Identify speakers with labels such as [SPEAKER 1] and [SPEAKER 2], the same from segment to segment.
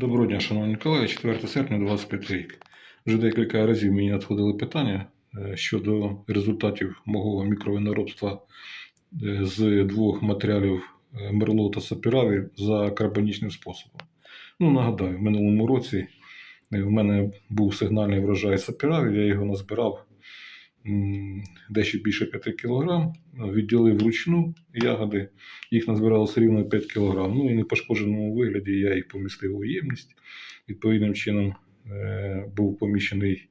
[SPEAKER 1] Доброго дня, шановні колеги, 4 серпня 25 рік. Вже декілька разів мені надходили питання е, щодо результатів мого мікровиноробства е, з двох матеріалів Мерло та Сапіраві за карбонічним способом. Ну, нагадаю, в минулому році е, в мене був сигнальний врожай Сапіраві, я його назбирав дещо більше 5 кг, відділив вручну ягоди, їх назбиралося рівно 5 кг. Ну і в непошкодженому вигляді я їх помістив у ємність. Відповідним чином е, був поміщений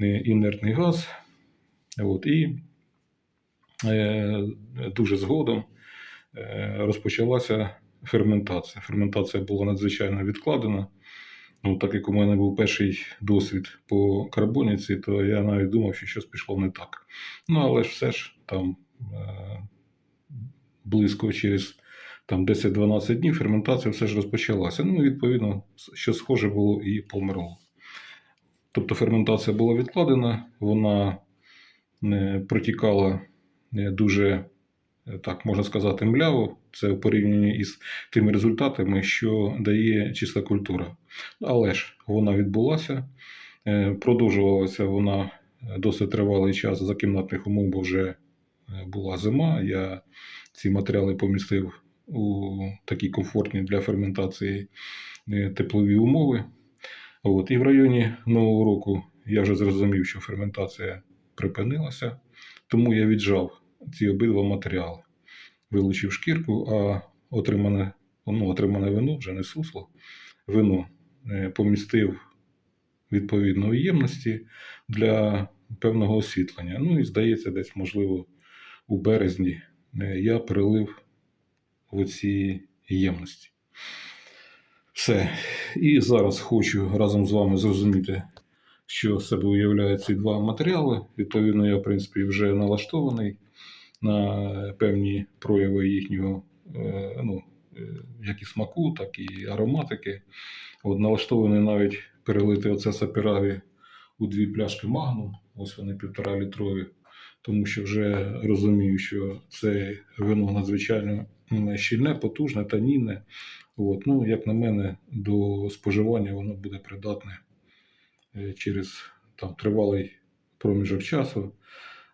[SPEAKER 1] е, інертний газ. От, і е, дуже згодом е, розпочалася ферментація. Ферментація була надзвичайно відкладена. Ну, так як у мене був перший досвід по карбоніці, то я навіть думав, що щось пішло не так. Ну, але ж все ж там е, близько через там, 10-12 днів ферментація все ж розпочалася. Ну, відповідно, що схоже було і померло. Тобто ферментація була відкладена, вона е, протікала е, дуже, так можна сказати, мляво. Це в порівнянні із тими результатами, що дає чиста культура. Але ж вона відбулася, е, продовжувалася вона досить тривалий час за кімнатних умов, бо вже е, була зима. Я ці матеріали помістив у такі комфортні для ферментації е, теплові умови. От. І в районі Нового року я вже зрозумів, що ферментація припинилася, тому я віджав ці обидва матеріали, вилучив шкірку, а отримане, ну, отримане вино вже не сусло. Вино е, помістив відповідно у ємності для певного освітлення. Ну і здається, десь, можливо, у березні е, я перелив в ці ємності. Все. І зараз хочу разом з вами зрозуміти, що себе уявляють ці два матеріали. Відповідно, я, в принципі, вже налаштований на певні прояви їхнього е, ну, е, як і смаку, так і ароматики. От, налаштований навіть перелити оце сапіраві у дві пляшки магну, ось вони півтора літрові, тому що вже розумію, що це вино надзвичайно щільне, потужне, танінне. От, ну, як на мене, до споживання воно буде придатне е, через там, тривалий проміжок часу,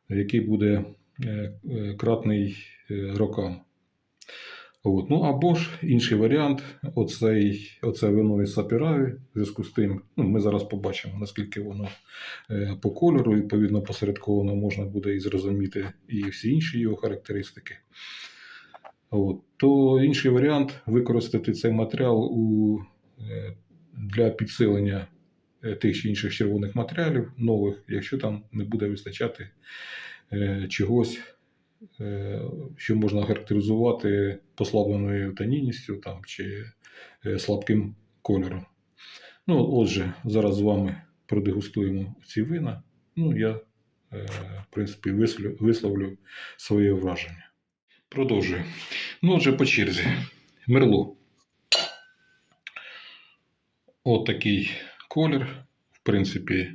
[SPEAKER 1] який буде кратний е, рокам. От. Ну або ж інший варіант, оцей, оце вино із сапіраві, в зв'язку з тим, ну, ми зараз побачимо, наскільки воно е, по кольору, відповідно, посередковано можна буде і зрозуміти і всі інші його характеристики. От. То інший варіант використати цей матеріал у, е, для підсилення е, тих чи інших червоних матеріалів нових, якщо там не буде вистачати е, чогось, е, що можна характеризувати послабленою танінністю там, чи е, слабким кольором. Ну, отже, зараз з вами продегустуємо ці вина. Ну, я, е, в принципі, висловлю, своє враження. Продовжую. Ну, отже, по черзі. Мерло. От такий колір, в принципі,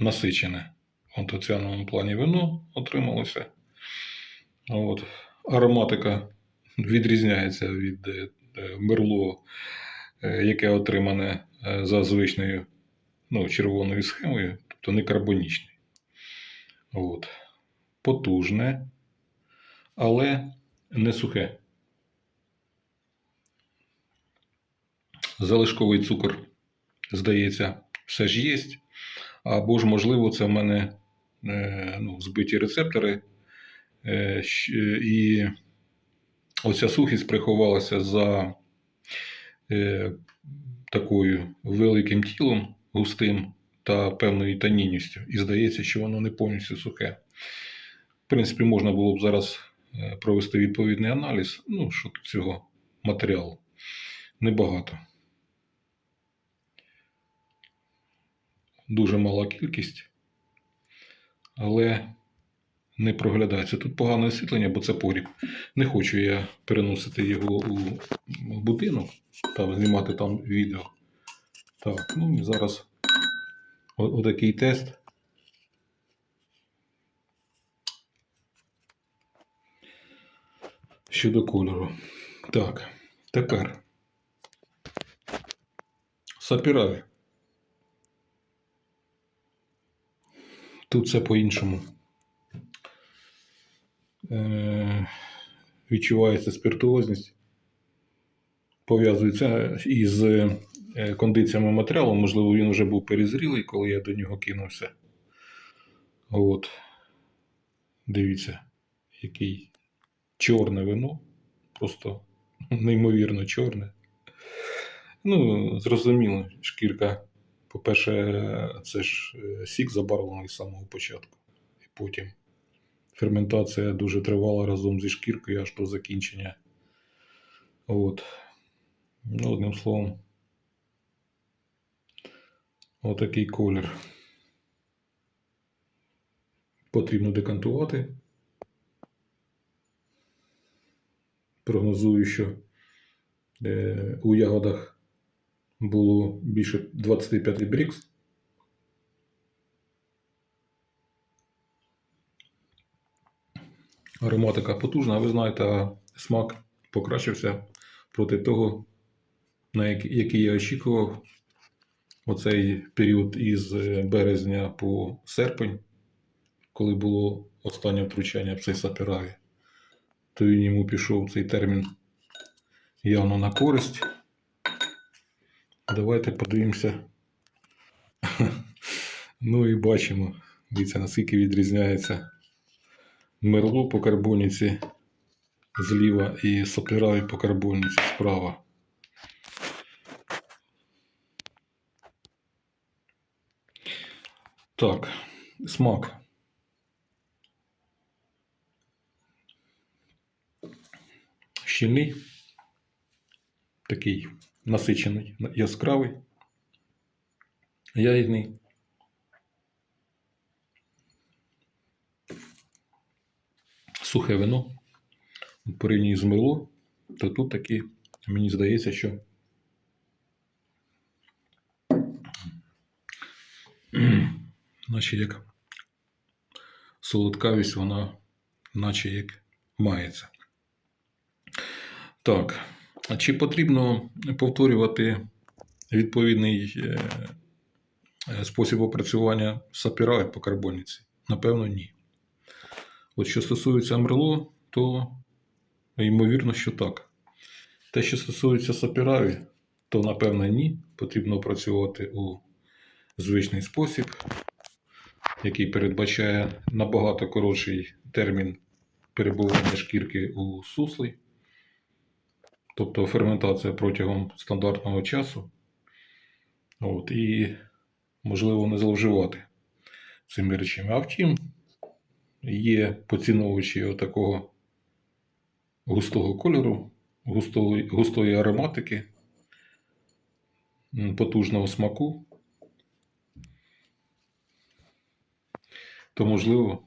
[SPEAKER 1] насичене в антоціаному плані вино отрималося. От. Ароматика відрізняється від е, е, мерло, е, яке отримане е, за звичною ну, червоною схемою, тобто не карбонічний. От. Потужне, але не сухе. Залишковий цукор, здається, все ж є. Або ж, можливо, це в мене ну, збиті рецептори. Е, і оця сухість приховалася за е, такою великим тілом густим та певною танінністю. І здається, що воно не повністю сухе. В принципі, можна було б зараз е, провести відповідний аналіз ну, щодо цього матеріалу. Небагато. Дуже мала кількість, але не проглядається. Тут погане освітлення, бо це погріб. Не хочу я переносити його у будинок та знімати там відео. Так, ну і зараз отакий тест. Щодо кольору. Так, тепер Сапіраві. Тут все по-іншому. Е, відчувається спіртуозність. Пов'язується із е, кондиціями матеріалу. Можливо, він вже був перезрілий, коли я до нього кинувся. От. Дивіться, який чорне вино. Просто неймовірно чорне. Ну, зрозуміло, шкірка. По-перше, це ж е, сік забарвлений з самого початку. І потім ферментація дуже тривала разом зі шкіркою аж до закінчення. От. Ну, одним словом, отакий колір. Потрібно декантувати. Прогнозую, що е, у ягодах було більше 25 брікс. Ароматика потужна, ви знаєте, смак покращився проти того, на який, я очікував. Оцей період із е, березня по серпень, коли було останнє втручання в цей сапіраві, то він йому пішов цей термін явно на користь. Давайте подивимося. Ну і бачимо, дивіться, наскільки відрізняється мерло по карбоніці зліва і сапіраві по карбоніці справа. Так, смак. Щільний, такий насичений, яскравий, ягідний. Сухе вино. Порівняно з мерло, то тут таки, мені здається, що наче як солодкавість, вона наче як мається. Так, а чи потрібно повторювати відповідний е, е, спосіб опрацювання сапірави по карбоніці? Напевно, ні. От що стосується амрело, то ймовірно, що так. Те, що стосується сапіраві, то напевно ні. Потрібно опрацьовувати у звичний спосіб, який передбачає набагато коротший термін перебування шкірки у суслі, тобто ферментація протягом стандартного часу. От, і можливо не зловживати цими речами. А втім, є поціновувачі такого густого кольору, густої, густої ароматики, потужного смаку. То, можливо,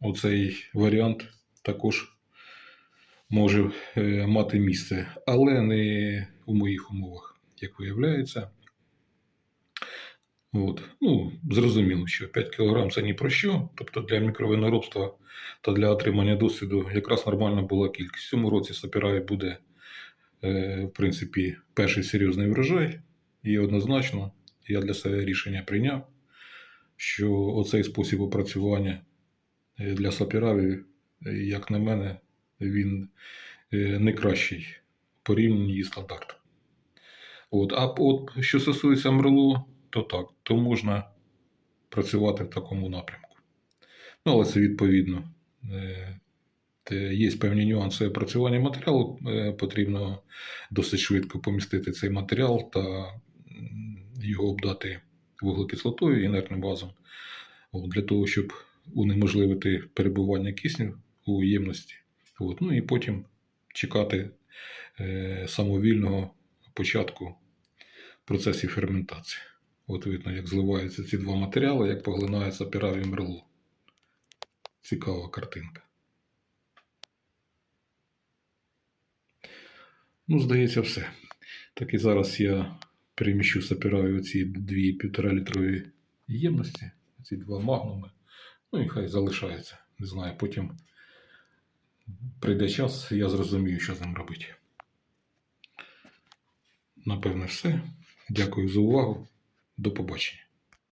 [SPEAKER 1] оцей варіант також може е, мати місце, але не у моїх умовах, як виявляється. От. Ну, зрозуміло, що 5 кг це ні про що. Тобто для мікровиноробства та для отримання досвіду якраз нормальна була кількість. В цьому році Сапіраї буде, е, в принципі, перший серйозний врожай. І однозначно я для себе рішення прийняв, що оцей спосіб опрацювання е, для Сапіраві, як на мене, він е, не кращий порівнянні із стандартом. От, а от що стосується МРЛО, то так, то можна працювати в такому напрямку. Ну, але це відповідно. е, Є певні нюанси опрацювання матеріалу. е, Потрібно досить швидко помістити цей матеріал та його обдати вуглекислотою інертним газом от, для того, щоб унеможливити перебування кисню у ємності. От, ну і потім чекати е, самовільного початку процесів ферментації. От видно, як зливаються ці два матеріали, як поглинається піраві мерло. Цікава картинка. Ну, здається, все. Так і зараз я переміщу сапіраві оці дві півтора літрові ємності, ці два магнуми. Ну і хай залишається. Не знаю, потім прийде час, я зрозумію, що з ним робити. Напевне, все. Дякую за увагу. До побачення.